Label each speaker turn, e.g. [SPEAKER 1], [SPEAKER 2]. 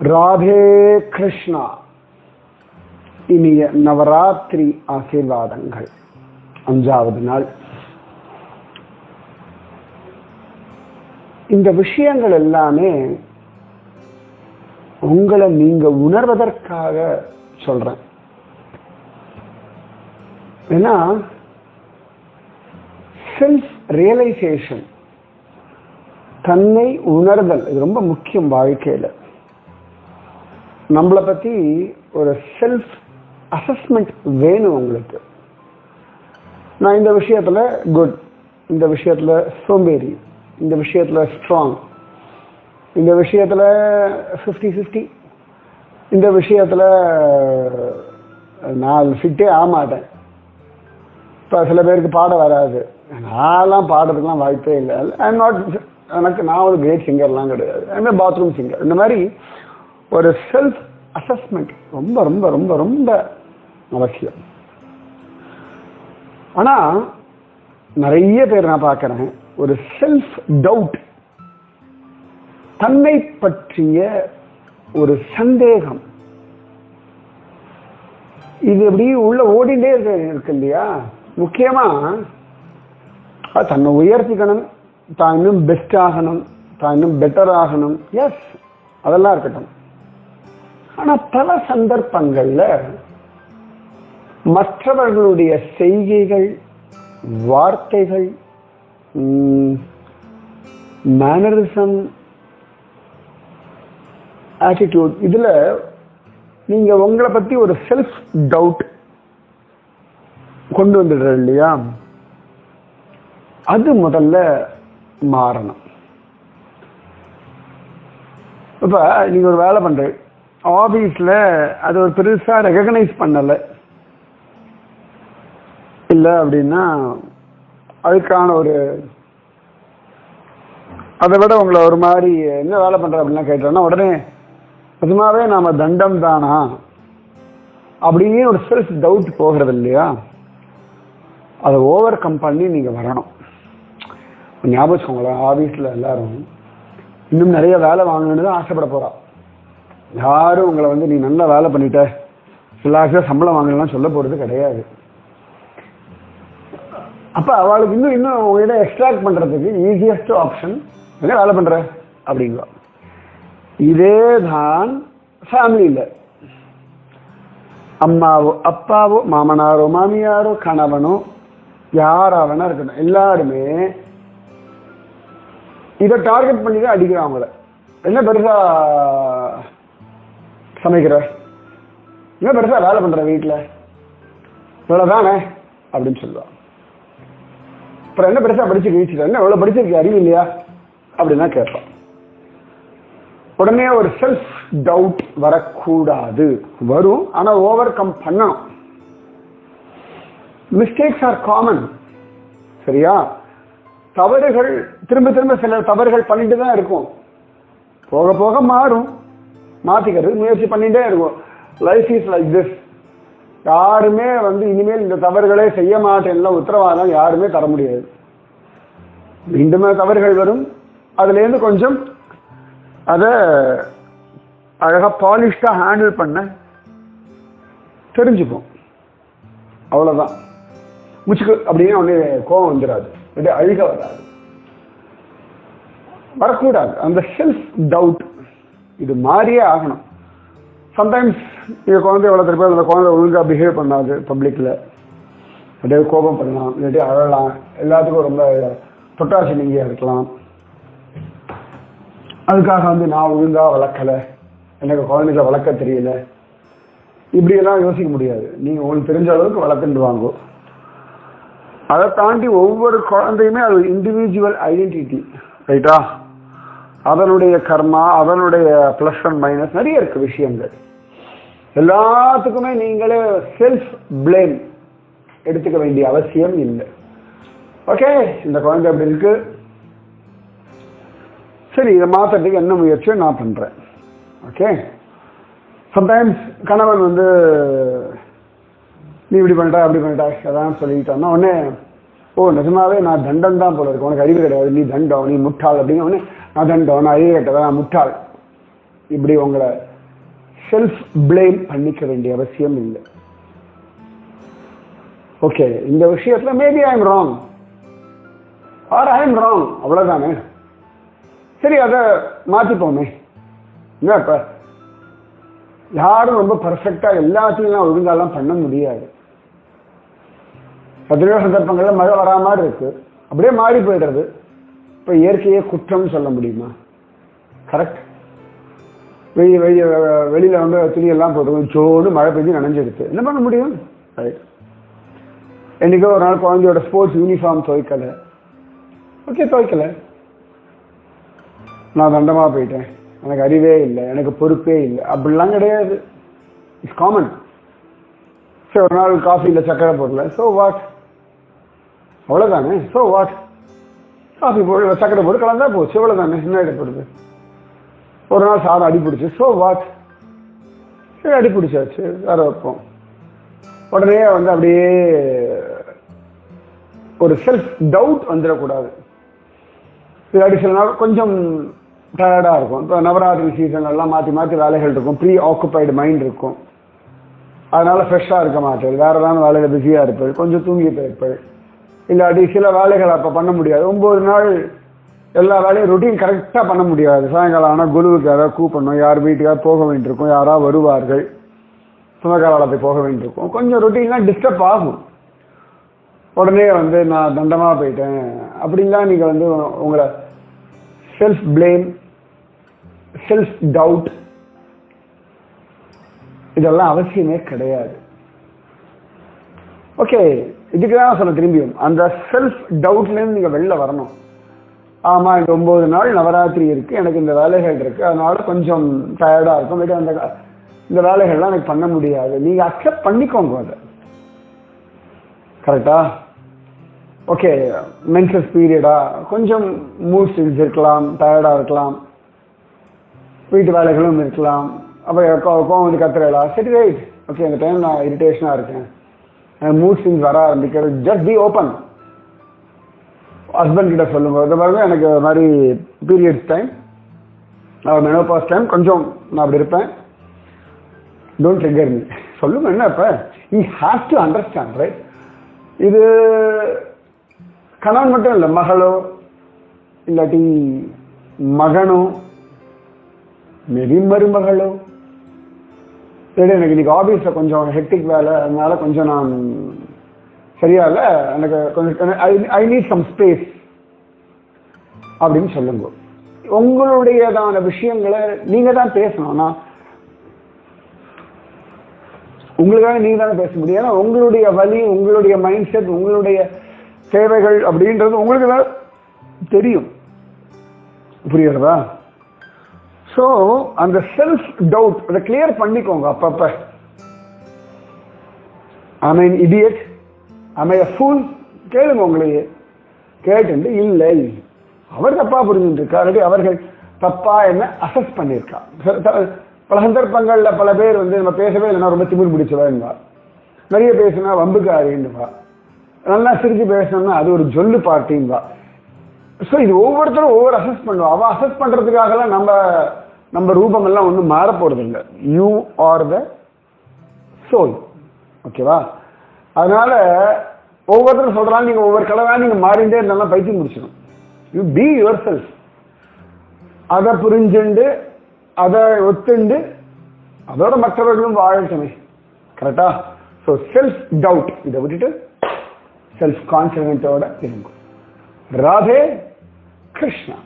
[SPEAKER 1] ராதே கிருஷ்ணா. இனிய நவராத்திரி ஆசீர்வாதங்கள். அஞ்சாவது நாள். இந்த விஷயங்கள் எல்லாமே உங்களை நீங்க உணர்வதற்காக சொல்றேன். ஏன்னா செல்ஃப் ரியலைசேஷன் தன்னை உணர்தல் இது ரொம்ப முக்கியம் வாழ்க்கையில். நம்மளை பற்றி ஒரு செல்ஃப் அசஸ்மெண்ட் வேணும் உங்களுக்கு. நான் இந்த விஷயத்தில் குட் இந்த விஷயத்தில் சோம்பேறி இந்த விஷயத்தில் ஸ்ட்ராங் இந்த விஷயத்தில் ஃபிஃப்டி ஃபிஃப்டி இந்த விஷயத்தில் நான் ஃபிட்டே ஆக மாட்டேன் இப்போ சில பேருக்கு பாட வராது. நான்லாம் பாடுறதுக்குலாம் வாய்ப்பே இல்லை. ஐ நாட் எனக்கு நான் ஒரு கிரேட் சிங்கர்லாம் கிடையாது. அதுமாதிரி பாத்ரூம் சிங்கர் இந்த மாதிரி ஒரு செல்ஃப் அசஸ்மெண்ட் ரொம்ப ரொம்ப ரொம்ப ரொம்ப அவசியம். ஆனா நிறைய பேர் நான் பார்க்கிறேன் ஒரு செல்ஃப் டவுட் தன்னை பற்றிய ஒரு சந்தேகம். இது எப்படி உள்ள ஓடிண்டே இருக்கு இருக்கு இல்லையா? முக்கியமா தன்னை உயர்த்திக்கணும் தான் இன்னும் பெஸ்ட் ஆகணும் தான் இன்னும் பெட்டர் ஆகணும். எஸ் அதெல்லாம் இருக்கட்டும். ஆனா பல சந்தர்ப்பங்கள்ல மற்றவர்களுடைய செய்கைகள் வார்த்தைகள் மேனரிசம் ஆட்டிடியூட் இதுல நீங்க உங்களை பத்தி ஒரு செல்ஃப் டவுட் கொண்டு வந்துடுற இல்லையா? அது முதல்ல மாறணும். இப்ப நீங்க ஒரு வேலை பண்றீங்க ஆபீஸ்ல அது ஒரு பெருசா ரெகக்னைஸ் பண்ணல. இல்ல அப்படின்னா அதுக்கான ஒரு அதை விட உங்களை ஒரு மாதிரி என்ன வேலை பண்ற அப்படின்லாம் கேட்டோம்னா உடனே சும்மாவே நாம தண்டம் தானா? அப்படின்னு ஒரு செல்ஃப் டவுட் போகிறது இல்லையா? அதை ஓவர் கம் பண்ணி நீங்க வரணும். ஞாபகம் வச்சுக்கோங்களேன் ஆஃபீஸில் எல்லாரும் இன்னும் நிறைய வேலை வாங்கணும்னு தான் ஆசைப்பட போகிறான் யாரும் உங்களை வந்து நீ நல்லா வேலை பண்ணிட்ட. ரிலாக்ஸாக சம்பளம் வாங்கலாம் சொல்ல போறது கிடையாது. அப்போ அவளுக்கு இன்னும் இன்னும் உங்ககிட்ட எக்ஸ்ட்ராக்ட் பண்றதுக்கு ஈஸியஸ்ட் ஆப்ஷன் என்ன வேலை பண்ற? அப்படிங்களா இதே தான் ஃபேமிலியில் அம்மாவோ அப்பாவோ மாமனாரோ மாமியாரோ கணவனோ யாரா வேணா இருக்கட்டும். எல்லாருமே இதை டார்கெட் பண்ணி தான் அடிக்கிறான் அவங்கள. என்ன பெருசா சமைக்கிற? என்ன பெருசாக வேலை பண்ணுற வீட்டில் இவ்வளோதானே அப்படின்னு சொல்லுவான். அப்புறம் என்ன பெருசாக படிச்சு கழிச்சுட்ட? என்ன இவ்வளோ படிச்சிருக்க அறிவு இல்லையா? அப்படின்னா கேட்பான். உடனே ஒரு செல்ஃப் டவுட் வரக்கூடாது. வரும் ஆனால் ஓவர் கம் பண்ணணும். மிஸ்டேக்ஸ் ஆர் காமன் சரியா? தவறுகள் திரும்ப திரும்ப சில தவறுகள் பண்ணிட்டு தான் இருக்கும். போக போக மாறும். மாற்றிக்கிறது முயற்சி பண்ணிகிட்டே இருக்கும். லைஃப் இஸ் லைக் திஸ் யாருமே வந்து இனிமேல் இந்த தவறுகளே செய்ய மாட்டேன்ல உத்தரவாதம் யாருமே தர முடியாது. மீண்டுமே தவறுகள் வரும். அதுலேருந்து கொஞ்சம் அதை அழகாக பாலிஷ்டாக ஹேண்டில் பண்ண தெரிஞ்சுப்போம். அவ்வளோதான் முச்சுக்கு அப்படின்னு உடனே கோபம் வந்துடாது அப்படியே அழுக வராது. வரக்கூடாது. அந்த செல்ஃப் டவுட் இது மாறியே ஆகணும். சம்டைம்ஸ் நீங்கள் குழந்தைய வளர்த்துறப்ப அந்த குழந்தை ஒழுங்காக பிஹேவ் பண்ணாது பப்ளிக்கில் அப்படியே கோபம் பண்ணலாம் இல்லாட்டி அழலாம். எல்லாத்துக்கும் ரொம்ப தொட்டாசி நீங்கியாக இருக்கலாம். அதுக்காக வந்து நான் ஒழுங்காக வளர்க்கலை. எனக்கு குழந்தைகளை வளர்க்க தெரியல. இப்படியெல்லாம் யோசிக்க முடியாது. நீங்கள் உங்களுக்கு தெரிஞ்ச அளவுக்கு வளர்த்துட்டு வாங்க. அதை தாண்டி ஒவ்வொரு குழந்தையுமே அது இண்டிவிஜுவல் ஐடென்டிட்டி ரைட்டா அதனுடைய கர்மா அதனுடைய ப்ளஸ் அண்ட் மைனஸ் நிறைய இருக்கு விஷயங்கள். எல்லாத்துக்குமே நீங்களே செல்ஃப் பிளேம் எடுத்துக்க வேண்டிய அவசியம் இல்லை. ஓகே இந்த குழந்தை அப்படி இருக்கு? சரி இதை மாற்றத்துக்கு என்ன முயற்சியோ நான் பண்றேன். ஓகே சம்டைம்ஸ் கணவன் வந்து நீ இப்படி பண்ணிட்டா அப்படி பண்ணிட்டா? அதான் சொல்லிக்கிட்டோம்னா உடனே ஓ நிஜமாவே நான் தண்டம் தான் போல இருக்கு. உனக்கு அறிவு கிடையாது. நீ தண்டம் நீ முட்டாள் அப்படின்னு உடனே நான் தண்டம் நான் நான் முட்டாள். இப்படி உங்களை செல்ஃப் பிளேம் பண்ணிக்க வேண்டிய அவசியம் இல்லை. ஓகே இந்த விஷயத்துல maybe I am wrong or I am wrong அவ்வளவுதானே. சரி அதை மாத்திப்போமே. என்ன இப்ப? யாரும் ரொம்ப பர்ஃபெக்டா எல்லாத்தையும் ஒழுங்காலாம் பண்ண முடியாது. எத்தனையோ சந்தர்ப்பங்கள்ல மழை வரா மாதிரி இருக்கு. அப்படியே மாறி போயிடுறது. இப்ப இயற்கையே குற்றம் சொல்ல முடியுமா? கரெக்ட் வெளி வெளிய வெளியில வந்து துணியெல்லாம் போட்டு சோடு மழை பெஞ்சு நனைஞ்சிடுச்சு என்ன பண்ண முடியும்? ரைட் என்னைக்கோ ஒரு நாள் குழந்தையோட ஸ்போர்ட்ஸ் யூனிஃபார்ம் துவைக்கல. ஓகே துவைக்கல. நான் தண்டமா போயிட்டேன். எனக்கு அறிவே இல்லை எனக்கு பொறுப்பே இல்லை. அப்படிலாம் கிடையாது. இட்ஸ் காமன் சரி ஒரு நாள் காஃபியில் சக்கரை போடல. ஸோ வாட் அவ்வளோதானே ஸோ வாட் காஃபி போட்டு சக்கரை போட்டு கலந்தா போச்சு. அவ்வளோதானே என்ன இடப்படுது ஒரு நாள் சாதம் அடிப்பிடிச்சு ஸோ வாட் சரி அடிப்பிடிச்சாச்சு வேற வைப்போம். உடனே வந்து அப்படியே ஒரு செல்ஃப் டவுட் வந்துடக்கூடாது இல்லாட்டி சில நாள் கொஞ்சம் டயர்டாக இருக்கும். இப்போ நவராத்திரி சீசன் எல்லாம் மாற்றி மாற்றி வேலைகள் இருக்கும். ப்ரீ ஆக்குபைடு மைண்ட் இருக்கும். அதனால ஃப்ரெஷ்ஷாக இருக்க மாட்டேன். வேறு ஏதாவது வேலையில் பிஸியாக இருப்பேன். கொஞ்சம் தூங்கிட்டு இருப்பேன். இல்லாட்டி சில வேலைகள் அப்போ பண்ண முடியாது. ஒம்பது நாள் எல்லா வேலையும் ருட்டீன் கரெக்டாக பண்ண முடியாது. சாயங்காலம் ஆனால் குருவுக்கு யாராவது கூப்பிடணும். யார் வீட்டுக்காக போக வேண்டியிருக்கும். யாராவது வருவார்கள். சுமகாலத்தை போக வேண்டியிருக்கும். கொஞ்சம் ருட்டீன்லாம் டிஸ்டர்ப் ஆகும். உடனே வந்து நான் தண்டமாக போயிட்டேன். அப்படின்லாம் நீங்கள் வந்து உங்களை செல்ஃப் பிளேம் செல்ஃப் டவுட் இதெல்லாம் அவசியமே கிடையாது. ஓகே இதுக்கு தான் சொல்ல திரும்பியும். அந்த செல்ஃப் டவுட்லேருந்து நீங்கள் வெளில வரணும். ஆமா எனக்கு ஒன்பது நாள் நவராத்திரி இருக்கு எனக்கு இந்த வேலைகள் இருக்கு அதனால கொஞ்சம் டயர்டா இருக்கும். பட் அந்த இந்த வேலைகள்லாம் எனக்கு பண்ண முடியாது. நீங்க அக்செப்ட் பண்ணிக்கோங்க அதை. கரெக்டா ஓகே மென்சஸ் பீரியடா கொஞ்சம் மூட் ஸ்விங்ஸ் இருக்கலாம் டயர்டா இருக்கலாம். வீட்டு வேலைகளும் இருக்கலாம். அப்போ கோவம் வந்து கத்துறா சரி ரைட் ஓகே அந்த டைம் நான் இரிட்டேஷனாக இருக்கேன். மூட் ஸ்விங்ஸ் வர ஆரம்பிக்கிறது. ஜஸ்ட் பி ஓப்பன் ஹஸ்பண்ட் கிட்ட சொல்லுங்க. இந்த பாருங்க எனக்கு ஒரு மாதிரி பீரியட்ஸ் டைம் மெனோபாஸ் டைம் கொஞ்சம் நான் அப்படி இருப்பேன். டோன்ட் ட்ரிகர் மீ சொல்லுங்க என்ன இப்போ? I have to understand right இது கணவன் மட்டும் இல்லை மகளோ இல்லாட்டி மகனோ மேபி மருமகளோ சரி எனக்கு இன்னைக்கு ஆஃபீஸில் கொஞ்சம் ஹெக்டிக் வேலை அதனால கொஞ்சம் நான் சரியா இல்லை. எனக்கு கொஞ்சம் ஐ நீட் சம் ஸ்பேஸ் அப்படின்னு சொல்லுங்க. உங்களுடையதான விஷயங்களை நீங்க தான் பேசணும். உங்களுக்காக நீங்க தானே பேச முடியும். ஏன்னா உங்களுடைய வழி உங்களுடைய மைண்ட் செட் உங்களுடைய தேவைகள் அப்படின்றது உங்களுக்கு தான் தெரியும். புரியுறதா ஸோ அந்த செல்ஃப் டவுட் அதை கிளியர் பண்ணிக்கோங்க அப்பப்ப. ஐ மீன் இடியட் அமைய ஃபூல் கேளுங்க உங்களையே. கேட்டு இல்லை. அவர் தப்பா புரிஞ்சுட்டு இருக்கா அவர்கள் தப்பா என்ன அசஸ் பண்ணியிருக்கா. பல சந்தர்ப்பங்களில் பல பேர் வந்து நம்ம பேசவே இல்லைன்னா ரொம்ப திமிர் பிடிச்சவா நிறைய பேசினா வம்புக்காரின்னுவா. நல்லா சிரிச்சு பேசணும்னா அது ஒரு ஜொல்லு பார்ட்டின்பா ஸோ இது ஒவ்வொருத்தரும் ஒவ்வொரு அசஸ் பண்ணுவோம் அவள் அசஸ் பண்ணுறதுக்காகலாம் நம்ம நம்ம ரூபங்கள்லாம் ஒன்றும் மாற இல்லை யூ ஆர் த சோல் ஓகேவா அதனால ஒவ்வொருத்தரும் சொல்றாங்க நீங்க ஒவ்வொரு கடவை நீங்க மாறிண்டே இருந்தாலும் பைத்தியம் முடிச்சிடும் யூ பி யுவர் செல்ஃப் அதை புரிஞ்சுண்டு அதை ஒத்துண்டு அதோட மற்றவர்களும் வாழட்டுமே கரெக்டா ஸோ செல்ஃப் டவுட் இதை விட்டுட்டு செல்ஃப் கான்ஃபிடென்ட்டோட இருங்க ராதே கிருஷ்ணா.